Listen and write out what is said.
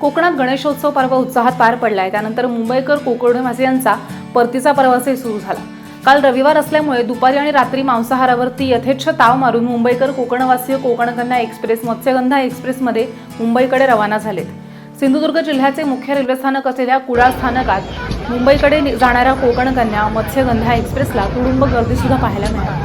कोकणात गणेशोत्सव पर्व उत्साहात पार पडलाय. त्यानंतर मुंबईकर कोकणवासियांचा परतीचा प्रवासही सुरू झाला. काल रविवार असल्यामुळे दुपारी आणि रात्री मांसाहारावरती यथेच्छ ताव मारून मुंबईकर कोकणवासीय कोकणकन्या एक्सप्रेस मत्स्यगंधा एक्सप्रेसमध्ये मुंबईकडे रवाना झालेत. सिंधुदुर्ग जिल्ह्याचे मुख्य रेल्वे स्थानक असलेल्या कुडाळ स्थानकात मुंबईकडे जाणाऱ्या कोकणकन्या मत्स्यगंधा एक्सप्रेसला तुडुंब गर्दी सुद्धा पाहायला मिळाली.